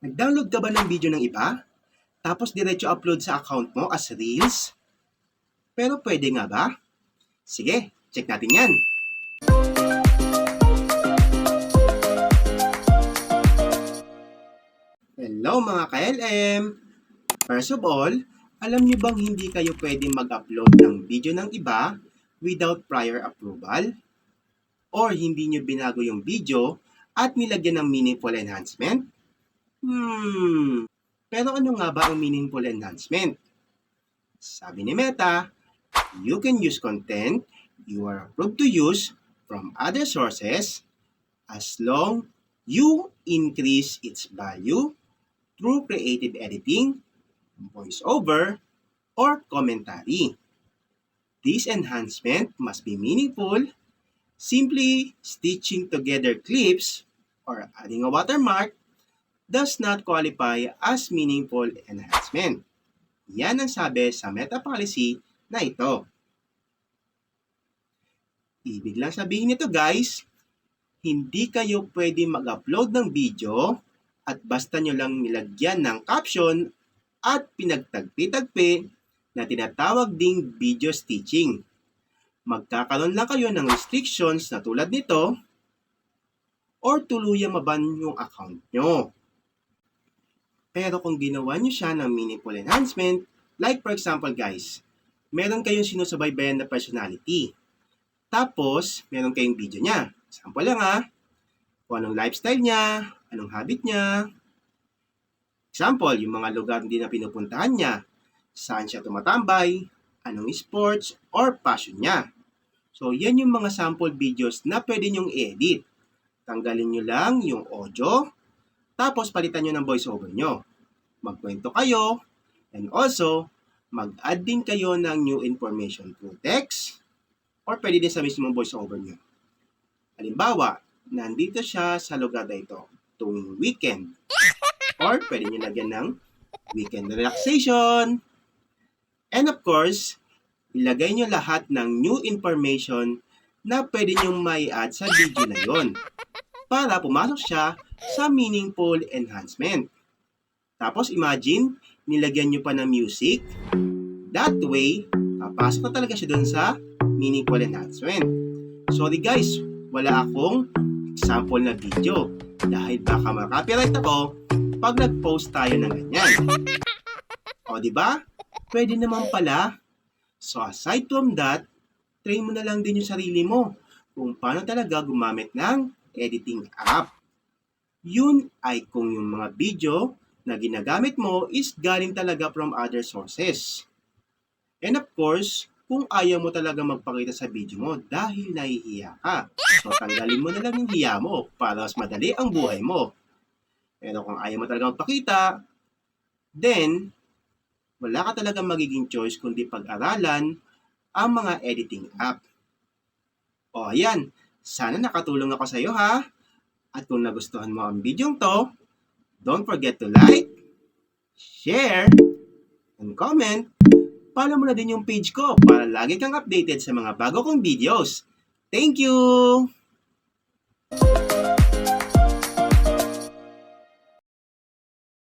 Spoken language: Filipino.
Nag-download ka ba ng video ng iba? Tapos diretso upload sa account mo as Reels? Pero pwede nga ba? Sige, check natin yan. Hello mga ka-LM! First of all, alam niyo bang hindi kayo pwede mag-upload ng video ng iba without prior approval? Or hindi niyo binago yung video at nilagyan ng meaningful enhancement? Hmm, pero ano nga ba ang meaningful enhancement? Sabi ni Meta, you can use content you are approved to use from other sources as long you increase its value through creative editing, voiceover, or commentary. This enhancement must be meaningful. Simply stitching together clips or adding a watermark does not qualify as meaningful enhancement. Yan ang sabi sa meta policy na ito. Ibig lang sabihin nito guys, hindi kayo pwede mag-upload ng video at basta nyo lang nilagyan ng caption at pinagtagpi-tagpi na tinatawag ding video stitching. Magkakaroon lang kayo ng restrictions na tulad nito or tuluyang maban yung account nyo. Pero kung ginawa nyo siya ng meaningful enhancement, like for example guys, meron kayong sinusubaybayan na personality. Tapos, meron kayong video niya. Sample lang ha. Kung anong lifestyle niya, anong habit niya. Example, yung mga lugar din na pinupuntahan niya. Saan siya tumatambay, anong sports, or passion niya. So, yan yung mga sample videos na pwede nyong i-edit. Tanggalin nyo lang yung audio, tapos palitan nyo ng voiceover nyo. Magkwento kayo, and also, mag-add din kayo ng new information through text, or pwede din sa mismong voiceover nyo. Halimbawa, nandito siya sa lugar na ito tuwing weekend. Or pwede nyo lagyan ng weekend relaxation. And of course, ilagay nyo lahat ng new information na pwede nyo may add sa video na yon para pumasok siya sa meaningful enhancement. Tapos imagine, nilagyan nyo pa ng music. That way, papasok na talaga siya dun sa meaningful enhancement. Sorry guys, wala akong example na video dahil baka makapiright ako pag nag-post tayo ng ganyan. O, di ba? Pwede naman pala. So, aside from that, train mo na lang din yung sarili mo kung paano talaga gumamit ng editing app. Yun ay kung yung mga video na ginagamit mo is galing talaga from other sources. And of course, kung ayaw mo talaga magpakita sa video mo dahil nahihiya ka. So, tanggalin mo na lang yung hiya mo para mas madali ang buhay mo. Pero kung ayaw mo talaga magpakita, then, wala ka talaga magiging choice kundi pag-aralan ang mga editing app. O ayan, sana nakatulong ako sa iyo ha. At kung nagustuhan mo ang video to, don't forget to like, share, and comment. Follow mo na din yung page ko para lagi kang updated sa mga bago kong videos. Thank you!